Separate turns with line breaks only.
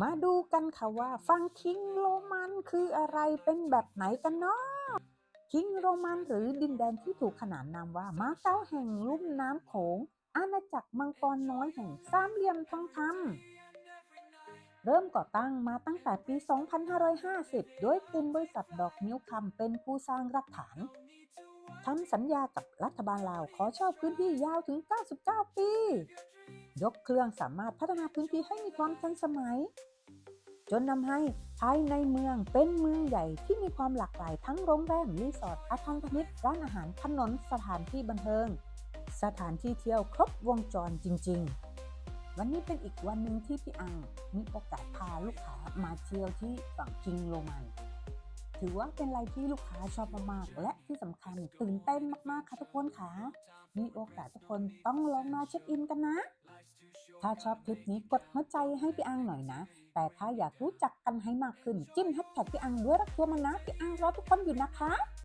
มาดูกันค่ะว่าฟังคิงโรมันคืออะไรเป็นแบบไหนกันเนาะคิงโรมันหรือดินแดนที่ถูกขนานนามว่ามาเก๊าแห่งลุ่มน้ำโขง อาณาจักรมังกรน้อยแห่งสามเหลี่ยมทองคำเริ่มก่อตั้งมาตั้งแต่ปี 2550 โดยกลุ่มบริษัทดอกนิ้วคำเป็นผู้สร้างรากฐานทำสัญญากับรัฐบาลลาวขอเช่าพื้นที่ยาวถึง 99 ปี ยกเครื่องสามารถพัฒนาพื้นที่ให้มีความทันสมัย จนนำให้ภายในเมืองเป็นเมืองใหญ่ที่มีความหลากหลายทั้งโรงแรมรีสอร์ทอาคารพาณิชย์ร้านอาหารถนนสถานที่บันเทิง สถานที่เที่ยวครบวงจรจริง ๆ วันนี้เป็นอีกวันหนึ่งที่พี่อังมีโอกาสพาลูกค้ามาเที่ยวที่ฝั่งคิงโรมันถือว่าเป็นอะไรที่ลูกค้าชอบมากๆ และที่สำคัญตื่นเต้นมากๆ ค่ะทุกคนค่ะ มีโอกาสทุกคนต้องลองมาเช็คอินกันนะ ถ้าชอบคลิปนี้กดหัวใจให้พี่อังหน่อยนะ แต่ถ้าอยากรู้จักกันให้มากขึ้นจิ้มแฮชแท็กพี่อังด้วยรักตัวมันนะพี่อังรอทุกคนอยู่นะคะ